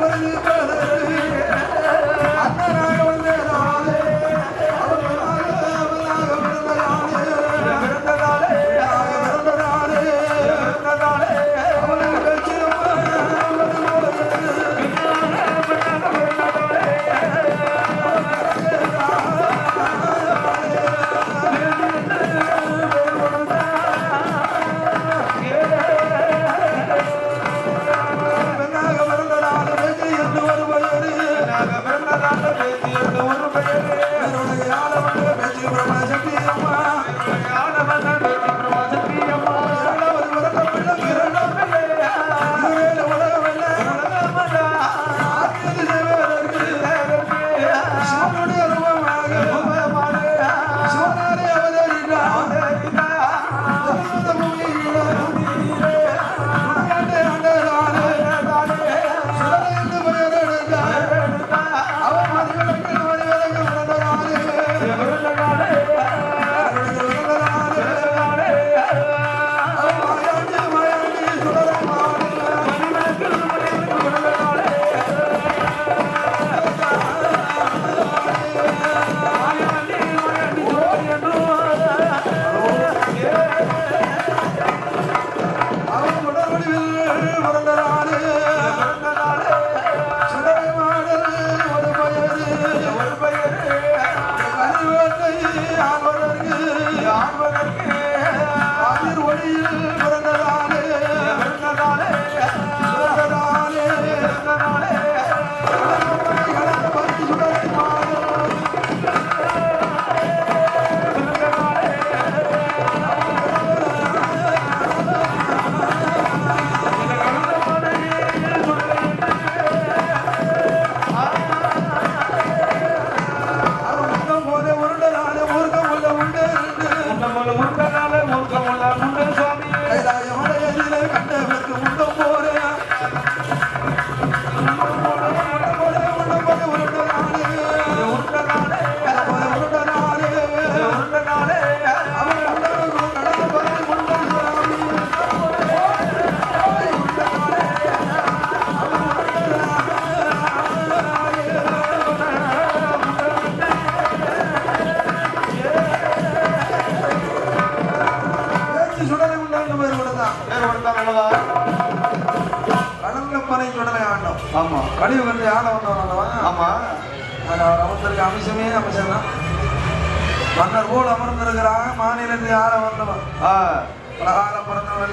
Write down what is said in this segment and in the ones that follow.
மக்கள் வந்து Para pedir pra mais de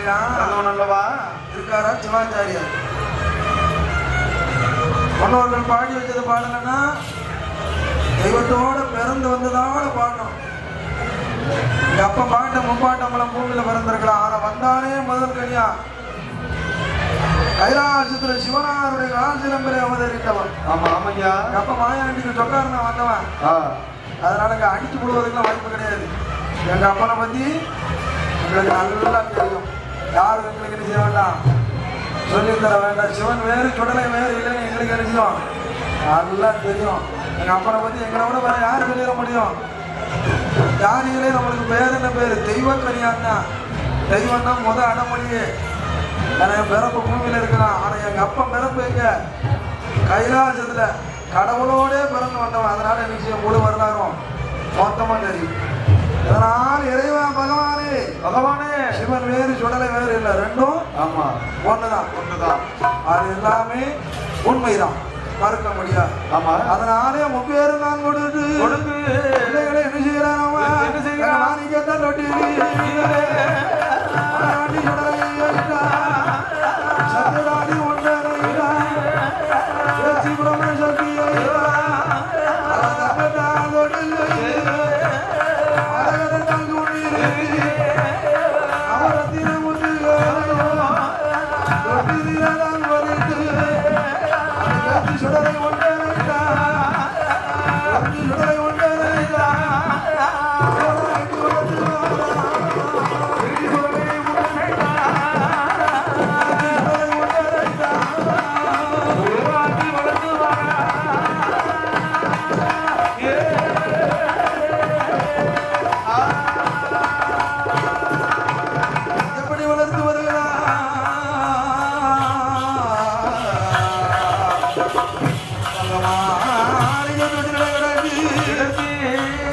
நல்லவன் அல்லவா இருக்காரா? சிவாச்சாரியார். முன்னோர்கள் பாடி வச்சது பாடலைன்னா தெய்வத்தோட பிறந்து வந்ததோட பாடணும். எங்க அப்பா பாட்ட முப்பாட்டம்பலம் பூமியில பிறந்திருக்கலாம் ஆனா வந்தானே முதல் கனியா. கைலாசத்துல சிவனாருடைய காசிலம்பரை அவதரித்தவன். ஆமா ஆமையா அப்பா மாயாண்டிக்கு சொக்காரனா வந்தவன். அதனால இங்க அடிச்சு விடுவதுக்குலாம் வாய்ப்பு கிடையாது. எங்க அப்பனை பத்தி உங்களுக்கு நல்லா தெரியும். யாரும் எங்களுக்கு என்ன செய்ய வேண்டாம்? சொல்லி தர வேண்டாம். சிவன் வேறு சுடலை வேறு இல்லைன்னு எங்களுக்கு என்ன நல்லா தெரியும். எங்கள் அப்பனை பற்றி எங்களை விட வேற யார் வெளியிட முடியும்? ஜாதிகளே நம்மளுக்கு பேர் என்ன பேர்? தெய்வ கனியான்னா தெய்வம்னா முத அடமொழியே. ஏன்னா என் பிறப்பு பூமியில் இருக்கிறான். ஆனால் எங்கள் அப்பா பிறப்பு எங்க? கைலாசத்தில். கடவுளோடே பிறந்து வந்தவன். அதனால் எனக்கு செய்ய முழு வரலாறும் மொத்தமாக தெரியும். அதனால் இறைவா பகவானே. பகவானே. சிவன் வேறு சுடலை வேறு இல்லை. ரெண்டும் ஆமா. ஒண்ணுதான். ஒன்றுதான் அது எல்லாமே உண்மைதான். மறுக்க முடியாது. ஆமா. அதனாலே முப்பேரு நான் கொடுத்து கொடுத்து பிள்ளைகளை என்ன செய்கிறான் அவன்? என்ன செய்கிறான்? மாணிக்கத்தான் தொட்டிலே. ஆராடி சுடலை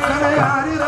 கரையாரித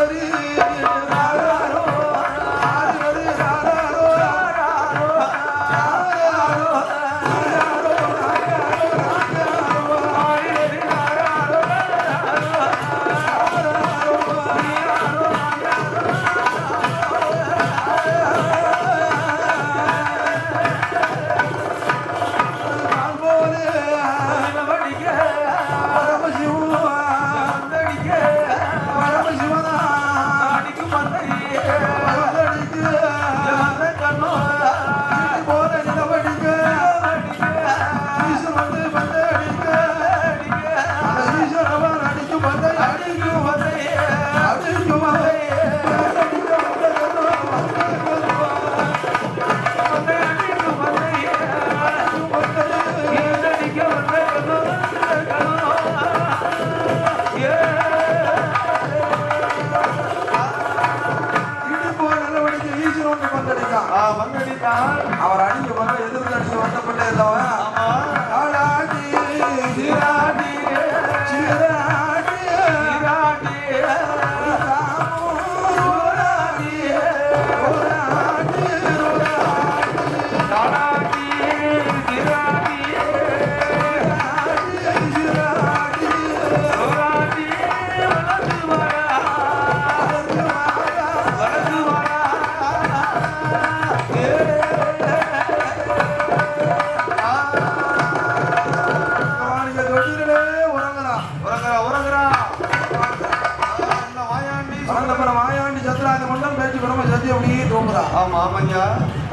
ஆமா ஆமாய்யா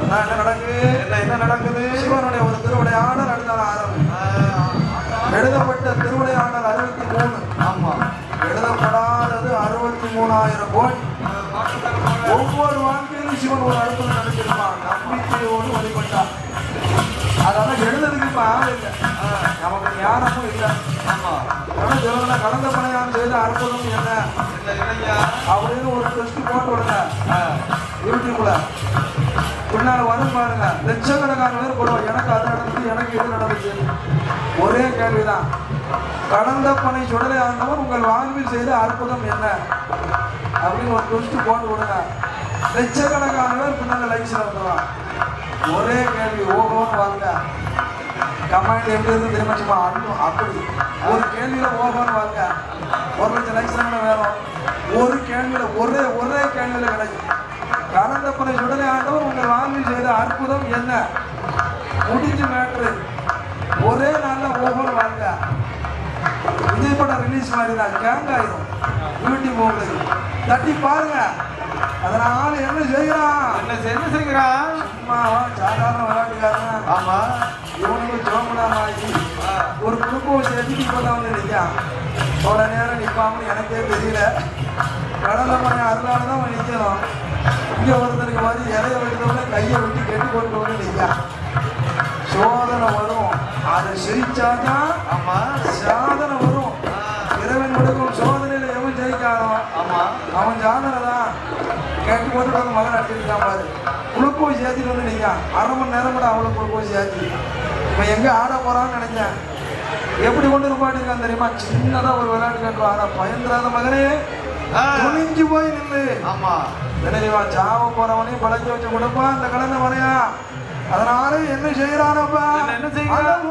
அதான் என்ன நடக்கு என்ன என்ன நடக்குது? சிவனுடைய ஒரு திருவிளையாடல் அடுத்தால ஆரம்பம். எழுதப்பட்ட திருவிளையாடல் அறுபத்தி மூணு. ஆமா. எழுதப்படாதது அறுபத்தி மூணாயிரம் கோடி. ஒவ்வொரு வாழ்க்கையிலும் சிவன் ஒரு அற்புதம் நடத்திருப்பான் நம்பிக்கையோடு வழிபட்டான். அதெல்லாம் எழுதுறதுக்கு இப்ப ஆள் இல்லை. நமக்கு ஞானமும் இல்லை. ஆமா. ஆனா சிவனை கடந்த பணியான் செய்த அற்புதம் என்ன? என்ன ஒரு டெஸ்ட் போட்டு விடுங்க ஆ, யூடியூப்ல பின்னால வரும் பாருங்க லட்சக்கணக்கான பேர் போடுவோம் எனக்கு அது நடந்துச்சு எனக்கு இது நடந்துச்சு. ஒரே கேள்விதான். கடந்த பணி சுடலை ஆண்டவர் உங்கள் வாழ்வில் செய்த அற்புதம் என்ன? அப்படின்னு ஒரு டெஸ்ட் போட்டு விடுங்க லட்சக்கணக்கான பேர் பின்னால லைக்ஸ்ல வந்துடுவான் ஒரே கேள்வி ஓகோன்னு வாங்க. கமெண்ட் எப்படி இருந்து தெரியுமா? சும்மா அண்ணும் அப்படி. ஒரு கேள்வியில் ஓகோன்னு வாங்க. ஒரு லட்சம் லைக்ஸ் வேணும். ஒரு கேள்வியில ஒரே ஒரே கேள்வியில கிடைக்கும் கடந்த பணி சுடலை ஆண்டவர் உங்கள் வாழ்வில் செய்த அற்புதம் என்ன? முடிஞ்சு மேட்ரு ஒரே நாள்ல ஓகோன்னு வாங்க விஜய் படம் ரிலீஸ் மாதிரி தான் கேங் ஆயிரும். யூடியூப் உங்களுக்கு தட்டி பாருங்க. அதனால என்ன செய்யறான் என்ன என்ன செய்கிறான்? சும்மா சாதாரண விளையாட்டுக்காரன்? ஆமா. இவனுக்கு ஜோமுடாமாகி ஆ, ஒரு குளுக்கோஸ் எடுத்து இப்போ தான் வந்து நிற்கான் அவ்வளோ நேரம் நிற்பாமனு எனக்கே தெரியல. கடந்த மணி அருளால தான் அவன் நிற்கணும் இங்கே ஒருத்தருக்கு மாதிரி இலைய வைக்கிறவங்க கையை விட்டு கெட்டு கொண்டு நிற்கான் சோதனை வரும். அதை சிரிச்சாதான் ஆமா. சாதனை வரும். இறைவன் கொடுக்கும் சோதனையில எவன் ஜெயிக்கானோ ஆமா. அவன் ஜாதனை தான். கேட்டு போட்டு வந்து மகன் அடிச்சிருக்கான் பாரு. குளுக்கோஸ் ஏற்றிட்டு வந்து நிற்கான் அரை மணி நேரம் கூட அவ்வளோ குளுக்கோஸ் ஏற்றி இவன் எங்கே ஆட போறான்னு நினைச்சேன். எப்படி கொண்டு இருப்பாட்டுருக்கான் தெரியுமா? சின்னதாக ஒரு விளையாட்டு கேட்டுருவான் ஆனால் பயந்துராத மகனே துணிஞ்சு போய் நில்லு. ஆமா. நினைவா சாவ போறவனையும் பழக்க வச்சு கொடுப்பான் அந்த கலந்த மனையா? அதனால என்ன செய்யறானப்பா என்ன- என்ன செய்கிறான்?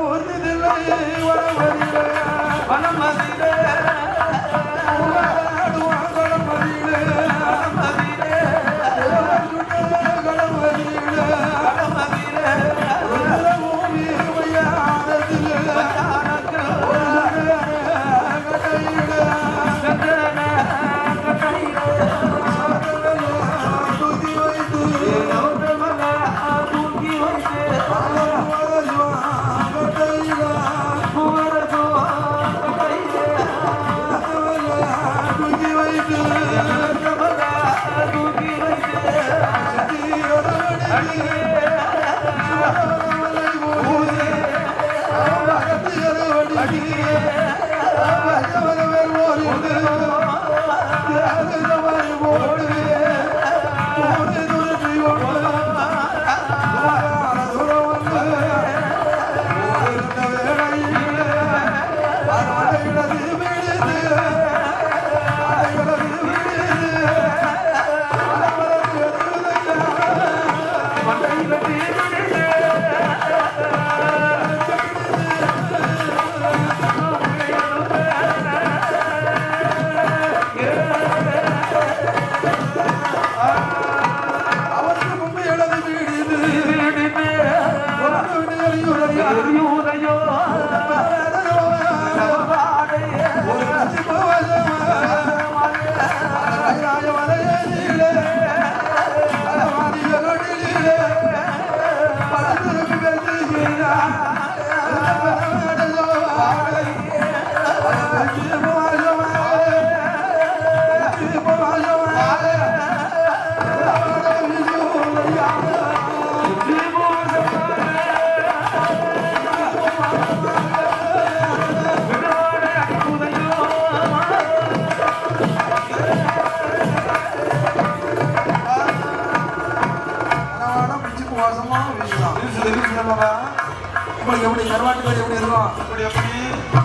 எப்படி எப்படி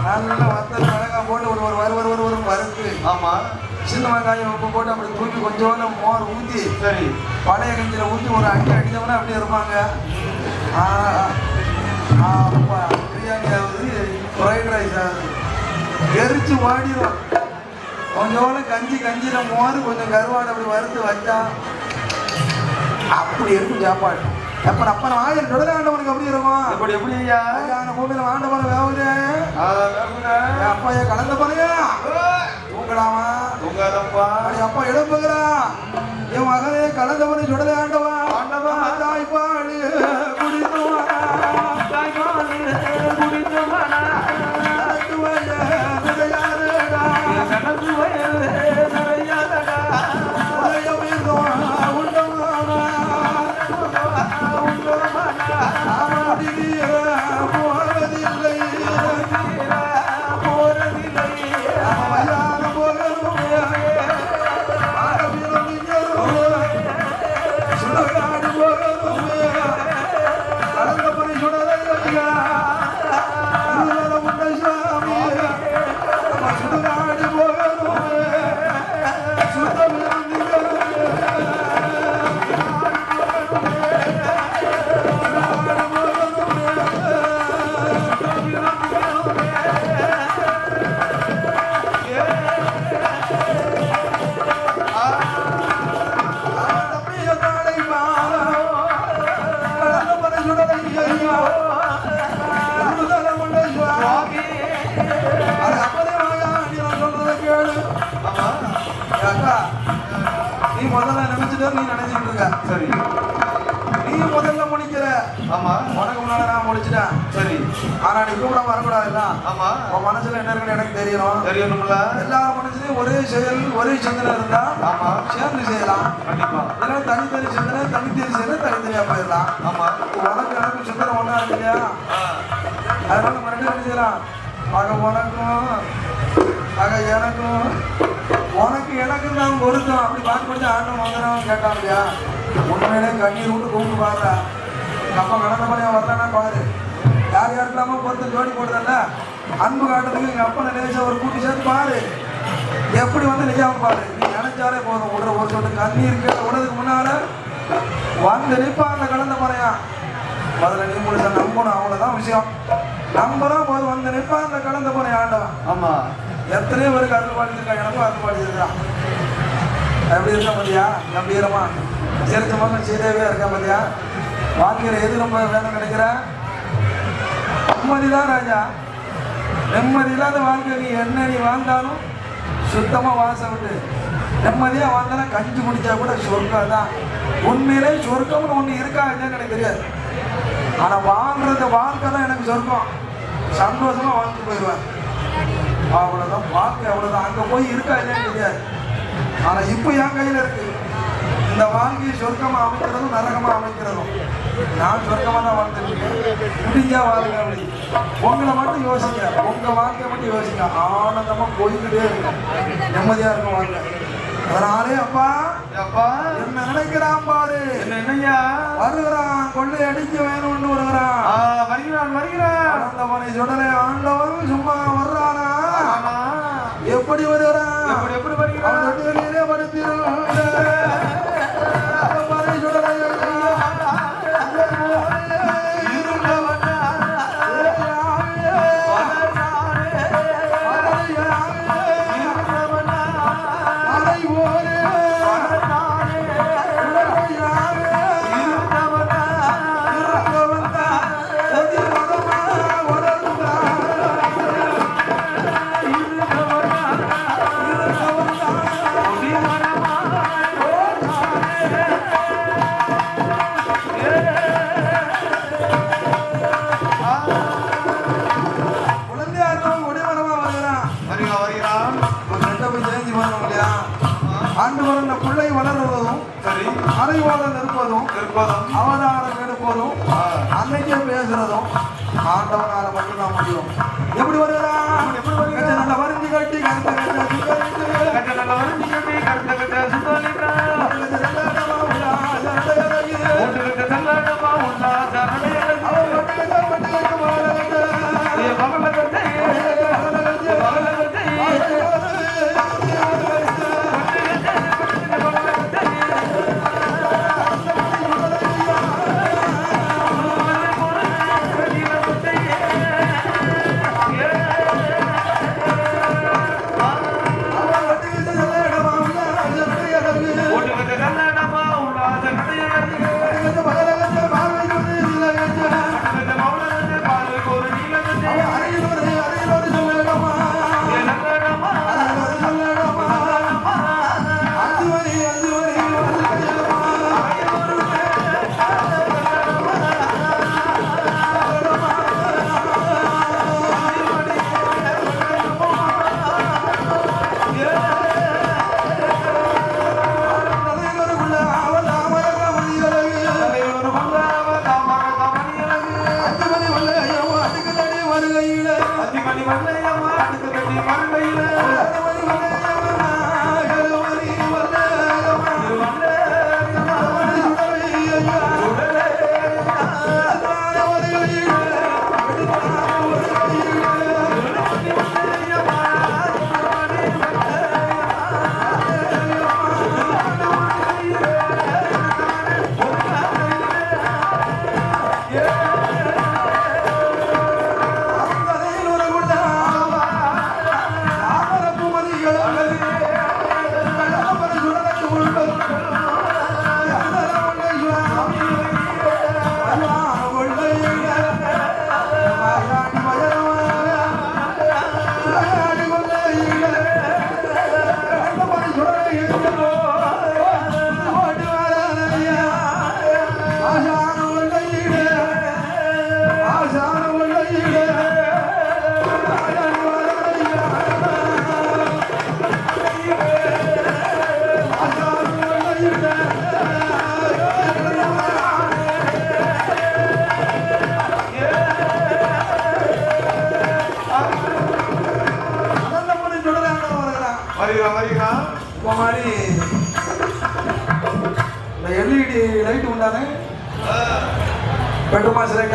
நல்லா வத்தல் மிளகாய் போட்டு ஒரு ஒரு வறு வறு வறு வறுத்து ஆமா. சின்ன வெங்காயம் உப்பு போட்டு அப்படி தூக்கி கொஞ்சோண்டு மோர் ஊற்றி சரி. பழைய கஞ்சியில் ஊற்றி ஒரு அடி அடித்தவொன்னே அப்படியே இருப்பாங்க. பிரியாணி ஆகுது ஃப்ரைட் ரைஸ் ஆகுது. எரிச்சு வாடிடும் கொஞ்சோண்டு கஞ்சி கஞ்சியில் மோர் கொஞ்சம் கருவாடு அப்படி வறுத்து வச்சா அப்படி இருக்கும் சாப்பாடு. அப்ப அப்ப ஆயிரம் தொடர ஆண்டவனுக்கு அப்படி இருக்கும்? எப்படி எப்படி ஐயா கல்யாண பூமியில ஆண்டவன் வேவுது. அப்பா ஏன் கலந்த ஏய், தூங்கலாமா? தூங்காதப்பா. அப்பா எழுப்புகிறா. என் மகனே கலந்தவனை சுடலை ஆண்டவா நினைச்சிட்டு நீ நினைச்சிட்டு இருக்க சரி. நீ முதல்ல முடிக்கிற. ஆமா. உனக்கு முன்னாடி நான் முடிச்சிட்டேன். சரி. ஆனா நீ கூட வரக்கூடாதுல்ல ஆமா. உன் மனசுல என்ன இருக்குன்னு எனக்கு தெரியணும். தெரியணும்ல. எல்லார் மனசுலயும் ஒரே செயல் ஒரே சிந்தனை இருந்தா ஆமா. சேர்ந்து செய்யலாம். கண்டிப்பா. இல்லைன்னா தனித்தனி சிந்தனை தனித்தனி சிந்தனை தனித்தனியா போயிடலாம். ஆமா. உனக்கு எனக்கு சிந்தனை ஒன்றா இருக்கு இல்லையா அதனால ரெண்டு பேரும் செய்யலாம்? ஆக உனக்கும் ஆக எனக்கும் உனக்கு எனக்கு நான் பொருத்தம். அப்படி பார்த்து பார்த்து ஆண்டம் வந்துடும் கேட்டான் இல்லையா உண்மையிலே கண்ணீர் விட்டு கூப்பிட்டு பாடுறா. நம்ம கடந்த பழைய வரலன்னா பாரு யார் யாருக்கெல்லாமோ பொறுத்து ஜோடி போடுதல்ல? அன்பு காட்டுறதுக்கு எங்கள் அப்பனை நினைச்ச ஒரு கூட்டி சேர்த்து பாரு எப்படி வந்து நிஜாம பாரு நீ நினைச்சாலே போதும். விடுற ஒரு சொட்டு கண்ணீர் கேட்ட விடுறதுக்கு முன்னால வந்து நிற்பா அந்த கடந்த பறையான் முதல்ல நீ முழுசா நம்பணும். அவ்வளோதான் விஷயம். நம்புறோம் போது வந்து நிற்பா அந்த கடந்த போன ஆண்டவன். ஆமா. எத்தனையோ பேருக்கு அருள் பாடிச்சிருக்கான் எனக்கும் அருள் பாடிச்சிருக்கான் எப்படி இருக்கா பார்த்தியா கம்பீரமா சிரிச்ச மக்கள் சீதேவியா இருக்கா பார்த்தியா வாழ்க்கையில் எது நம்ம வேணும் நினைக்கிற நிம்மதி தான் ராஜா. நிம்மதி இல்லாத வாழ்க்கை நீ என்ன நீ வாழ்ந்தாலும் சுத்தமாக வாசம் விட்டு. நிம்மதியாக வாழ்ந்தாலும் கஞ்சி குடித்தா கூட சொர்க்கம் தான். உண்மையிலே சொர்க்கம்னு ஒன்று இருக்கா இல்லைன்னு எனக்கு தெரியாது. ஆனால் வாழ்கிறது வாழ்க்கை தான் எனக்கு சொர்க்கம். சந்தோஷமாக வாழ்ந்து போயிடுவேன். அவ்வளோதான் வாழ்க்கை அவ்வளோதான் அங்கே போய் இருக்கா இல்லைன்னு தெரியாது. ஆனால் இப்போ என் கையில் இருக்கு. இந்த வாழ்க்கையை சொர்க்கமாக அமைக்கிறதும் நரகமாக அமைக்கிறதும். நான் சொர்க்கமாக தான் வாழ்ந்துருக்கேன் முடிஞ்சா வாழுங்க அப்படி. உங்களை மட்டும் யோசிங்க. உங்கள் வாழ்க்கையை மட்டும் யோசிங்க. ஆனந்தமாக போய்கிட்டே இருக்கும் நிம்மதியாக இருக்கும் வாழ்க்கை அதனாலே அப்பா. அப்பா. என்ன நினைக்கிறான் பாரு. என்ன என்னய்யா? வருகிறான். கொள்ளை அடிக்க வேணும்னு வருகிறான். வருகிறான் வருகிறான். ஆனந்தவனை சுடலை ஆண்டவன் சும்மா வர்றானா ஆமா எப்படி வருகிறான்? எப்படி வருகிறான்? அறைவாளர் இருப்பதும் திருப்பதம். அவதாரம் எடுப்பதும் அன்னைக்கே பேசுறதும் ஆண்டவனால மட்டும்தான் முடியும். எப்படி வருகிறான் எப்படி நல்ல வரிஞ்சு கட்டி கருத்த கட்ட நல்ல வரைஞ்சி கட்டி கட்ட கட்ட.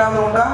పెట్టామనుకుంటా